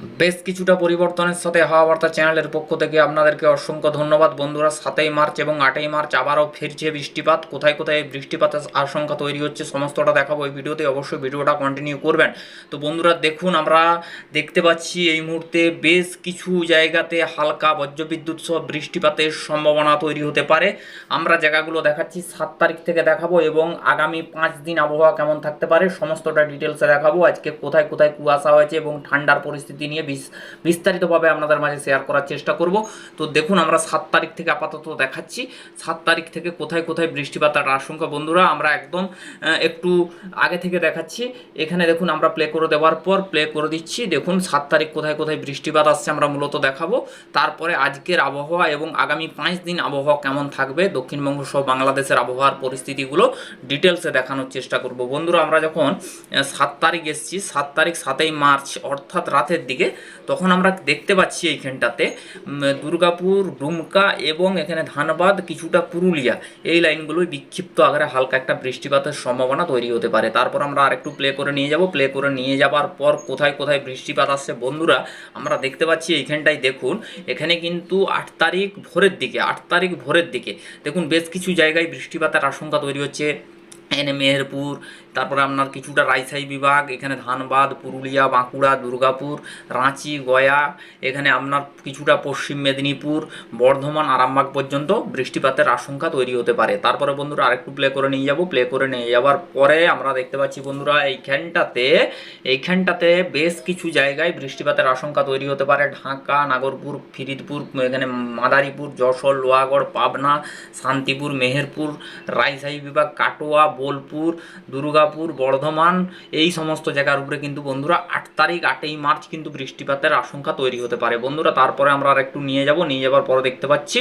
বেশ কিছুটা পরিবর্তনের সাথে হাওয়া বার্তা চ্যানেলের পক্ষ থেকে আপনাদেরকে অসংখ্য ধন্যবাদ। বন্ধুরা, সাতই মার্চ এবং আটই মার্চ আবারও ফিরছে বৃষ্টিপাত। কোথায় কোথায় বৃষ্টিপাতের আশঙ্কা তৈরি হচ্ছে সমস্তটা দেখাবো এই ভিডিওতে। অবশ্যই ভিডিওটা কন্টিনিউ করবেন। তো বন্ধুরা, দেখুন, আমরা দেখতে পাচ্ছি এই মুহূর্তে বেশ কিছু জায়গাতে হালকা বজ্রবিদ্যুৎ সহ বৃষ্টিপাতের সম্ভাবনা তৈরি হতে পারে। আমরা জায়গাগুলো দেখাচ্ছি, সাত তারিখ থেকে দেখাবো এবং আগামী পাঁচ দিন আবহাওয়া কেমন থাকতে পারে সমস্তটা ডিটেলসে দেখাবো। আজকে কোথায় কোথায় কুয়াশা হয়েছে এবং ঠান্ডার পরিস্থিতি নিয়ে বিস- বিস্তারিতভাবে আপনাদের মাঝে শেয়ার করার চেষ্টা করব। তো দেখুন, আমরা সাত তারিখ থেকে আপাতত দেখাচ্ছি। সাত তারিখ থেকে কোথায় কোথায় বৃষ্টিপাতের আশঙ্কা বন্ধুরা, আমরা একদম একটু আগে থেকে দেখাচ্ছি। এখানে দেখুন, আমরা প্লে করে দেওয়ার পর প্লে করে দিচ্ছি। দেখুন, সাত তারিখ কোথায় কোথায় বৃষ্টিপাত আসছে আমরা মূলত দেখাবো। তারপরে আজকের আবহাওয়া এবং আগামী পাঁচ দিন আবহাওয়া কেমন থাকবে, দক্ষিণবঙ্গ সহ বাংলাদেশের আবহাওয়ার পরিস্থিতিগুলো ডিটেলসে দেখানোর চেষ্টা করব। বন্ধুরা, আমরা যখন সাত তারিখ এসেছি, সাত তারিখ সাতই মার্চ, অর্থাৎ রাতের দিকে তখন আমরা দেখতে পাচ্ছি এইখানটাতে দুর্গাপুর, ডুমকা এবং এখানে ধানবাদ, কিছুটা পুরুলিয়া। এই লাইনগুলোই বিক্ষিপ্ত আকারে হালকা একটা বৃষ্টিপাতের সম্ভাবনা তৈরি হতে পারে। তারপর আমরা আরেকটু প্লে করে নিয়ে যাব। প্লে করে নিয়ে যাবার পর কোথায় কোথায় বৃষ্টিপাত আসছে, বন্ধুরা, আমরা দেখতে পাচ্ছি এইখানটায় দেখুন, এখানে কিন্তু আট তারিখ ভোরের দিকে, আট তারিখ ভোরের দিকে, দেখুন বেশ কিছু জায়গায় বৃষ্টিপাতের আশঙ্কা তৈরি হচ্ছে। এনে মেহেরপুর তারপরে আপনার কিছুটা রাইসাই বিভাগ, এখানে ধানবাদ, পুরুলিয়া, বাঁকুড়া, দুর্গাপুর, রাঁচি, গয়া, এখানে আপনার কিছুটা পশ্চিম মেদিনীপুর, বর্ধমান, আরামবাগ পর্যন্ত বৃষ্টিপাতের আশঙ্কা তৈরি হতে পারে। তারপরে বন্ধুরা আরেকটু প্লে করে নিয়ে যাব। প্লে করে নিয়ে যাওয়ার পরে আমরা দেখতে পাচ্ছি বন্ধুরা এইখানটাতে এইখানটাতে বেশ কিছু জায়গায় বৃষ্টিপাতের আশঙ্কা তৈরি হতে পারে। ঢাকা, নাগরপুর, ফিরিদপুর, এখানে মাদারীপুর, যশোর, লোহাগড়, পাবনা, শান্তিপুর, মেহেরপুর, রাইসাই বিভাগ, কাটোয়া, বোলপুর দুর্গাপুর বর্ধমান, এই সমস্ত জায়গার উপরে কিন্তু বন্ধুরা আট তারিখ আটই মার্চ কিন্তু বৃষ্টিপাতের আশঙ্কা তৈরি হতে পারে। বন্ধুরা, তারপরে আমরা আর একটু নিয়ে যাব, নিয়ে যাওয়ার পরে দেখতে পাচ্ছি।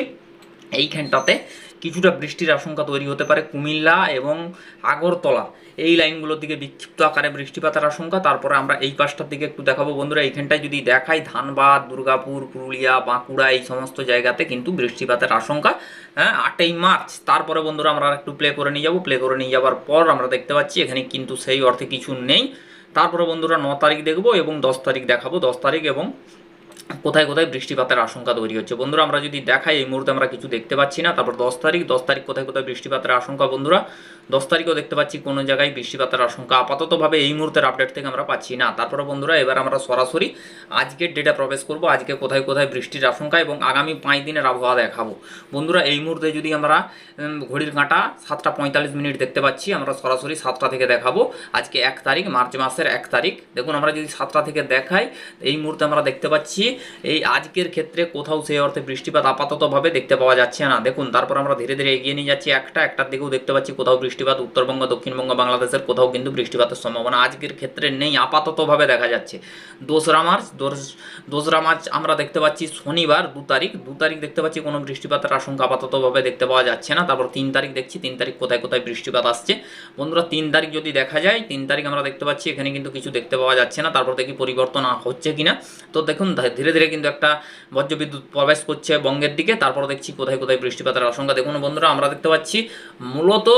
এইখানটাতে কিছুটা বৃষ্টির আশঙ্কা তৈরি হতে পারে কুমিল্লা এবং আগরতলা। এই লাইনগুলোর দিকে বিক্ষিপ্ত আকারে বৃষ্টিপাতের আশঙ্কা। তারপরে আমরা এই পাশটার দিকে একটু দেখাবো বন্ধুরা। এইখানটায় যদি দেখাই ধানবাদ, দুর্গাপুর, পুরুলিয়া, বাঁকুড়া, এই সমস্ত জায়গাতে কিন্তু বৃষ্টিপাতের আশঙ্কা। হ্যাঁ আটই মার্চ। তারপরে বন্ধুরা আমরা একটু প্লে করে নিয়ে যাব। প্লে করে নিয়ে যাওয়ার পর আমরা দেখতে পাচ্ছি এখানে কিন্তু সেই অর্থে কিছু নেই। তারপরে বন্ধুরা ন তারিখ দেখব এবং দশ তারিখ দেখাবো। দশ তারিখ এবং কোথায় কোথায় বৃষ্টিপাতের আশঙ্কা তৈরি হচ্ছে? বন্ধুরা, আমরা যদি দেখাই, এই মুহূর্তে আমরা কিছু দেখতে পাচ্ছি না। তারপর দশ তারিখ দশ তারিখ কোথায় কোথায় বৃষ্টিপাতের আশঙ্কা বন্ধুরা? দশ তারিখও দেখতে পাচ্ছি কোনো জায়গায় বৃষ্টিপাতের আশঙ্কা। আপাততভাবে এই মুহূর্তের আপডেট থেকে আমরা পাচ্ছি না। তারপরে বন্ধুরা, এবার আমরা সরাসরি আজকের ডেটা প্রবেশ করব। আজকে কোথায় কোথায় বৃষ্টির আশঙ্কা এবং আগামী পাঁচ দিনের আবহাওয়া দেখাবো। বন্ধুরা, এই মুহূর্তে যদি আমরা ঘড়ির কাঁটা সাতটা পঁয়তাল্লিশ মিনিট দেখতে পাচ্ছি, আমরা সরাসরি সাতটা থেকে দেখাবো। আজকে এক তারিখ, মার্চ মাসের এক তারিখ। দেখুন, আমরা যদি সাতটা থেকে দেখাই, এই মুহূর্তে আমরা দেখতে পাচ্ছি এই আজকের ক্ষেত্রে কোথাও সেই অর্থে বৃষ্টিপাত আপাততভাবে দেখতে পাওয়া যাচ্ছে না। দেখুন, তারপর আমরা ধীরে ধীরে এগিয়ে নিয়ে যাচ্ছি একটা, একটার দিকেও দেখতে পাচ্ছি কোথাও বৃষ্টিপাত, উত্তরবঙ্গ, দক্ষিণবঙ্গ, বাংলাদেশের কোথাও কিন্তু বৃষ্টিপাতের সম্ভাবনা আজকের ক্ষেত্রে নেই, আপাততভাবে দেখা যাচ্ছে। দোসরা মার্চ দোসরা মার্চ আমরা দেখতে পাচ্ছি শনিবার দু তারিখ দু তারিখ দেখতে পাচ্ছি কোনো বৃষ্টিপাতের আশঙ্কা আপাততভাবে দেখতে পাওয়া যাচ্ছে না। তারপর তিন তারিখ দেখছি, তিন তারিখ কোথায় কোথায় বৃষ্টিপাত আসছে। বন্ধুরা, তিন তারিখ যদি দেখা যায়, তিন তারিখ আমরা দেখতে পাচ্ছি, এখানে কিন্তু কিছু দেখতে পাওয়া যাচ্ছে না। তারপর দেখি পরিবর্তন হচ্ছে কিনা। তো দেখুন ধীরে ধীরে কিন্তু একটা বজ্রবিদ্যুৎ প্রবেশ করছে বঙ্গের দিকে। তারপর দেখছি কোথায় কোথায় বৃষ্টিপাতের আশঙ্কা। দেখুন বন্ধুরা, আমরা দেখতে পাচ্ছি মূলত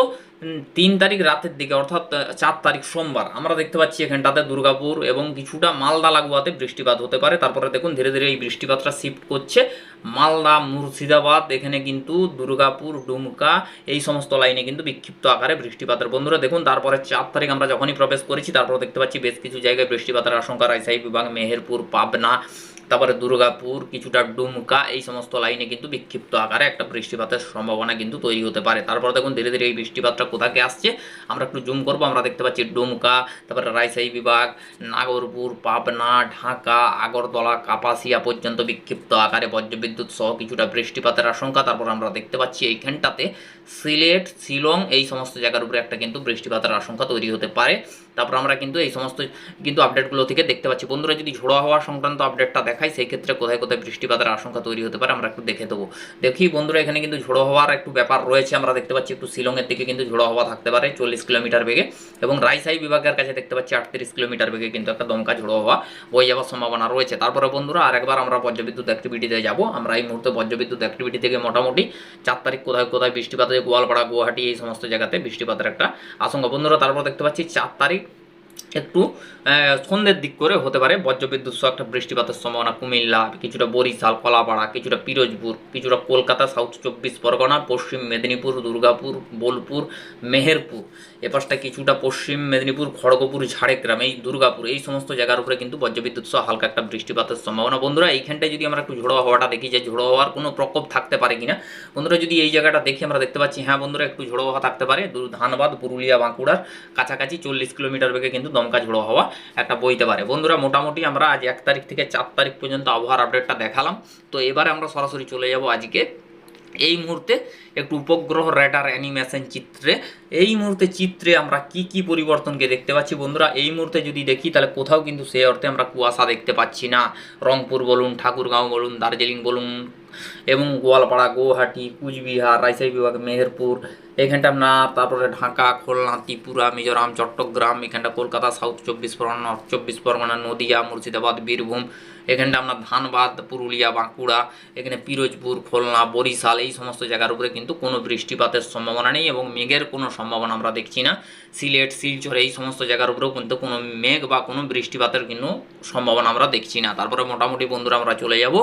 তিন তারিখ রাতের দিকে, অর্থাৎ চার তারিখ সোমবার, আমরা দেখতে পাচ্ছি এখানটাতে দুর্গাপুর এবং কিছুটা মালদা লাগোয়াতে বৃষ্টিপাত হতে পারে। তারপরে দেখুন ধীরে ধীরে এই বৃষ্টিপাতটা শিফট করছে। মালদা, মুর্শিদাবাদ, এখানে কিন্তু দুর্গাপুর, ডুমকা, এই সমস্ত লাইনে কিন্তু বিক্ষিপ্ত আকারে বৃষ্টিপাতের। বন্ধুরা, দেখুন তারপরে চার তারিখ আমরা যখনই প্রবেশ করেছি তারপরে দেখতে পাচ্ছি বেশ কিছু জায়গায় বৃষ্টিপাতের আশঙ্কা। রাজশাহী বিভাগ, মেহেরপুর, পাবনা তারপরে দুর্গাপুর, কিছুটা ডুমকা, এই সমস্ত লাইনে কিন্তু বিক্ষিপ্ত আকারে একটা বৃষ্টিপাতের সম্ভাবনা কিন্তু তৈরি হতে পারে। তারপর দেখুন, ধীরে ধীরে এই বৃষ্টিপাতটা কোথাকে আসছে, আমরা একটু জুম করব, আমরা দেখতে পাচ্ছি ডুমকা, তারপরে রাজশাহী বিভাগ, নাগরপুর, পাবনা, ঢাকা, আগরতলা, কাপাসিয়া পর্যন্ত বিক্ষিপ্ত আকারে বজ্রবিদ্যুৎ সহ কিছুটা বৃষ্টিপাতের আশঙ্কা। তারপর আমরা দেখতে পাচ্ছি এইখানটাতে সিলেট, শিলং, এই সমস্ত জায়গার উপরে একটা কিন্তু বৃষ্টিপাতের আশঙ্কা তৈরি হতে পারে। তারপর আমরা কিন্তু এই সমস্ত কিন্তু আপডেটগুলো থেকে দেখতে পাচ্ছি। বন্ধুরা, যদি ঝোড়ো হওয়া সংক্রান্ত আপডেটটা দেখাই, সেই ক্ষেত্রে কোথায় কোথায় বৃষ্টিপাতের আশঙ্কা তৈরি হতে পারে, আমরা একটু দেখে দেবো। দেখি বন্ধুরা, এখানে কিন্তু ঝোড়ো হওয়ার একটু ব্যাপার রয়েছে, আমরা দেখতে পাচ্ছি একটু শিলংয়ের দিকে কিন্তু ঝোড়ো হওয়া থাকতে পারে, চল্লিশ কিলোমিটার বেগে। এবং রাইসাই বিভাগের কাছে দেখতে পাচ্ছি আটত্রিশ কিলোমিটার বেগে কিন্তু একটা দমকা ঝোড়ো হওয়া বয়ে যাওয়ার সম্ভাবনা রয়েছে। তারপরে বন্ধুরা আরেকবার আমরা বজ্রবিদ্যুৎ অ্যাক্টিভিটিতে যাব। আমরা এই মুহূর্তে বজ্রবিদ্যুৎ অ্যাক্টিভিটি থেকে মোটামুটি চার তারিখ কোথায় কোথায় বৃষ্টিপাত গোয়ালপাড়া, গুয়াহাটি, এই সমস্ত জায়গাতে বৃষ্টিপাতের একটা আশঙ্কা। বন্ধুরা, তারপর দেখতে পাচ্ছি চার তারিখ একটু সন্ধ্যের দিক করে হতে পারে। বজ্রবিদ্যুৎ সহ একটা বৃষ্টিপাতের সম্ভাবনা, কুমিল্লা, কিছুটা বরিশাল, কলাপাড়া, কিছুটা পিরোজপুর, কিছুটা কলকাতা সাউথ চব্বিশ পরগনা, পশ্চিম মেদিনীপুর, দুর্গাপুর, বোলপুর, মেহেরপুর। এপাশটা কিছুটা পশ্চিম মেদিনীপুর, খড়গপুর, ঝাড়গ্রাম, এই দুর্গাপুর, এই সমস্ত জায়গার উপরে কিন্তু বজ্রবিদ্যুৎ সহ হালকা একটা বৃষ্টিপাতের সম্ভাবনা। বন্ধুরা, এইখানটায় যদি আমরা একটু ঝোড়ো হওয়াটা দেখি, যে ঝোড়ো হওয়ার কোনো প্রকোপ থাকতে পারে কিনা? বন্ধুরা, যদি এই জায়গাটা দেখি, আমরা দেখতে পাচ্ছি হ্যাঁ বন্ধুরা, একটু ঝোড়ো হওয়া থাকতে পারে। ধানবাদ পুরুলিয়া, বাঁকুড়ার কাছাকাছি চল্লিশ কিলোমিটার বেগে কিন্তু দমকা ঝোড়ো হাওয়া একটা বইতে পারে। বন্ধুরা, মোটামুটি আমরা আজ এক তারিখ থেকে চার তারিখ পর্যন্ত আবহাওয়ার আপডেটটা দেখালাম। তো এবারে আমরা সরাসরি চলে যাব আজকে। এই মুহূর্তে একটু উপগ্রহ রেডার অ্যানিমেশন চিত্রে। এই মুহূর্তে চিত্রে আমরা কি কি পরিবর্তনকে দেখতে পাচ্ছি বন্ধুরা? এই মুহূর্তে যদি দেখি, তাহলে কোথাও কিন্তু সেই অর্থে আমরা কুয়াশা দেখতে পাচ্ছি না। রংপুর বলুন, ঠাকুরগাঁও বলুন, দার্জিলিং বলুন এবং গোয়ালপাড়া গুয়াহাটি কুচবিহার, রাজশাহী বিভাগ, মেহেরপুর, এখানটা আপনার, তারপরে ঢাকা, খুলনা, ত্রিপুরা, মিজোরাম, চট্টগ্রাম, এখানটা কলকাতা সাউথ চব্বিশ পরগনা নর্থ চব্বিশ পরগনা, নদিয়া, মুর্শিদাবাদ, বীরভূম, এখানটা আপনার ধানবাদ, পুরুলিয়া, বাঁকুড়া, এখানে পিরোজপুর, খুলনা, বরিশাল, এই সমস্ত জায়গার উপরে কিন্তু কোনো বৃষ্টিপাতের সম্ভাবনা নেই এবং মেঘের কোনো সম্ভাবনা আমরা দেখছি না। সিলেট, শিলচর, এই সমস্ত জায়গার উপরেও কিন্তু কোনো মেঘ বা কোনো বৃষ্টিপাতের কিন্তু সম্ভাবনা আমরা দেখছি না। তারপরে মোটামুটি বন্ধুরা আমরা চলে যাব।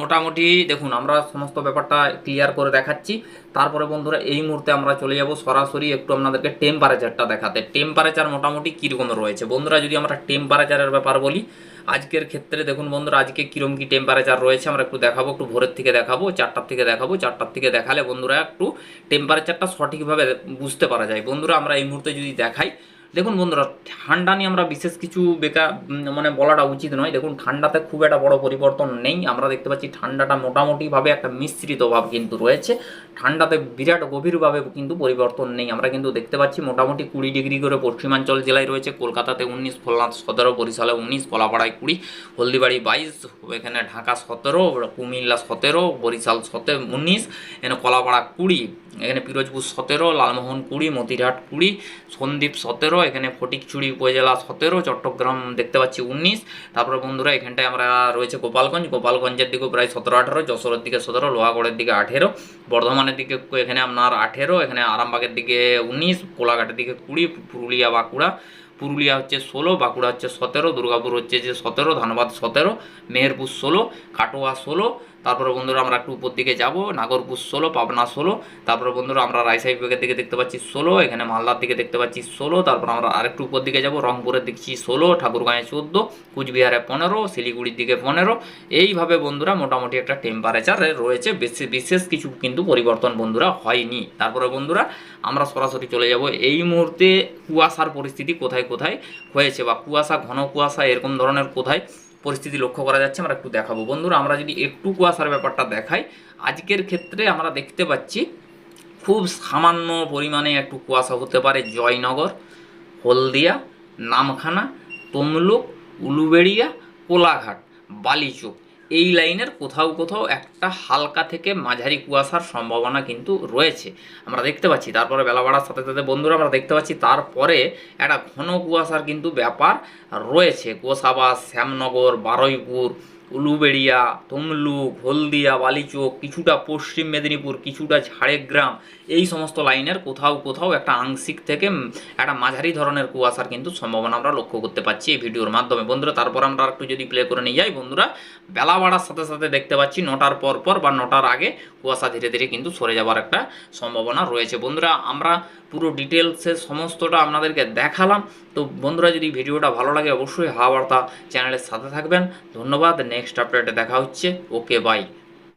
মোটামুটি দেখুন, আমরা সমস্ত ব্যাপারটা ক্লিয়ার করে দেখাচ্ছি। তারপরে বন্ধুরা, এই মুহূর্তে আমরা চলে যাব সরাসরি একটু আপনাদেরকে টেম্পারেচারটা দেখাতে। টেম্পারেচার মোটামুটি কীরকম রয়েছে? বন্ধুরা, যদি আমরা টেম্পারেচারের ব্যাপার বলি, আজকের ক্ষেত্রে দেখুন বন্ধুরা, আজকে কীরকম কী টেম্পারেচার রয়েছে, আমরা একটু দেখাবো, একটু ভোরের থেকে দেখাবো, চারটার থেকে দেখাবো, চারটার থেকে দেখালে বন্ধুরা একটু টেম্পারেচারটা সঠিকভাবে বুঝতে পারা যায়। বন্ধুরা, আমরা এই মুহূর্তে যদি দেখাই দেখুন বন্ধুরা ঠান্ডা নিয়ে আমরা বিশেষ কিছু উম, মানে বলাটা উচিত নয়। দেখুন ঠান্ডাতে খুব একটা বড় পরিবর্তন নেই। আমরা দেখতে পাচ্ছি ঠান্ডাটা মোটামুটিভাবে একটা মিশ্রিত ভাব কিন্তু রয়েছে। ঠান্ডাতে বিরাট গভীরভাবে কিন্তু পরিবর্তন নেই। আমরা কিন্তু দেখতে পাচ্ছি মোটামুটি কুড়ি ডিগ্রি করে পশ্চিমাঞ্চল জেলায় রয়েছে। কলকাতাতে উনিশ খুলনা সতেরো বরিশালে উনিশ কলাপাড়ায় কুড়ি হলদিবাড়ি বাইশ এখানে ঢাকা সতেরো কুমিল্লা সতেরো বরিশাল সতেরো উনিশ এখানে কলাপাড়া কুড়ি এখানে পিরোজপুর সতেরো লালমোহন কুড়ি মতিরহাট কুড়ি সন্দ্বীপ সতেরো এখানে ফটিকচুড়ি উপজেলা সতেরো, চট্টগ্রাম দেখতে পাচ্ছি উনিশ। তারপরে বন্ধুরা, এখানটায় আমরা রয়েছে গোপালগঞ্জ। গোপালগঞ্জের দিকেও প্রায় সতেরো, আঠেরো, যশোরের দিকে সতেরো, লোহাগড়ের দিকে আঠেরো, বর্ধমানের দিকে এখানে আপনার আঠেরো, এখানে আরামবাগের দিকে উনিশ, কোলাঘাটের দিকে কুড়ি, পুরুলিয়া, বাঁকুড়া। পুরুলিয়া হচ্ছে ষোলো, বাঁকুড়া হচ্ছে সতেরো, দুর্গাপুর হচ্ছে যে সতেরো, ধানবাদ সতেরো, মেহেরপুর ষোলো, কাটোয়া ষোলো তারপরে বন্ধুরা আমরা একটু উপর দিকে যাব, নাগরপুর ষোলো, পাবনা ষোলো। তারপরে বন্ধুরা আমরা রায়সাই বিভাগের দিকে দেখতে পাচ্ছি ষোলো, এখানে মালদার দিকে দেখতে পাচ্ছি ষোলো। তারপর আমরা আরেকটু উপর দিকে যাব, রংপুরের দেখছি ষোলো, ঠাকুরগাঁয়ে চোদ্দ, কুচবিহারে পনেরো, শিলিগুড়ির দিকে পনেরো। এইভাবে বন্ধুরা মোটামুটি একটা টেম্পারেচার রয়েছে, বেশি, বিশেষ কিছু কিন্তু পরিবর্তন বন্ধুরা হয়নি। তারপরে বন্ধুরা আমরা সরাসরি চলে যাব, এই মুহূর্তে কুয়াশার পরিস্থিতি কোথায় কোথায় হয়েছে বা কুয়াশা, ঘন কুয়াশা এরকম ধরনের কোথায়? পরিস্থিতি লক্ষ্য করা যাচ্ছে, আমরা একটু দেখাবো। বন্ধুরা, আমরা যদি একটু কুয়াশার ব্যাপারটা দেখাই, আজকের ক্ষেত্রে আমরা দেখতে পাচ্ছি খুব সামান্য পরিমাণে একটু কুয়াশা হতে পারে জয়নগর, হলদিয়া, নামখানা, তমলুক, উলুবেড়িয়া, কোলাঘাট, বালিচুক। এই লাইনের কোথাও কোথাও একটা হালকা থেকে মাঝারি কুয়াশার সম্ভাবনা কিন্তু রয়েছে। আমরা দেখতে পাচ্ছি, তারপরে বেলা বাড়ার সাথে সাথে বন্ধুরা আমরা দেখতে পাচ্ছি, তারপরে একটা ঘন কুয়াশার কিন্তু ব্যাপার রয়েছে। গোসাবা শ্যামনগর, বারুইপুর উলুবেড়িয়া, তমলুক, হলদিয়া, বালিচক, কিছুটা পশ্চিম মেদিনীপুর, কিছুটা ঝাড়গ্রাম, এই সমস্ত লাইনের কোথাও কোথাও একটা আংশিক থেকে একটা মাঝারি ধরনের কুয়াশার কিন্তু সম্ভাবনা আমরা লক্ষ্য করতে পাচ্ছি এই ভিডিওর মাধ্যমে। বন্ধুরা, তারপর আমরা একটু যদি প্লে করে নিয়ে যাই, বন্ধুরা, বেলা বাড়ার সাথে সাথে দেখতে পাচ্ছি নটার পর পর বা নটার আগে কুয়াশা ধীরে ধীরে কিন্তু সরে যাওয়ার একটা সম্ভাবনা রয়েছে। বন্ধুরা, আমরা পুরো ডিটেলসে সমস্তটা আপনাদেরকে দেখালাম। তো বন্ধুরা, যদি ভিডিওটা ভালো লাগে, অবশ্যই হাওয়া বার্তা চ্যানেলের সাথে থাকবেন। ধন্যবাদ নেক্সট আপডেটে দেখা হচ্ছে। Okay bye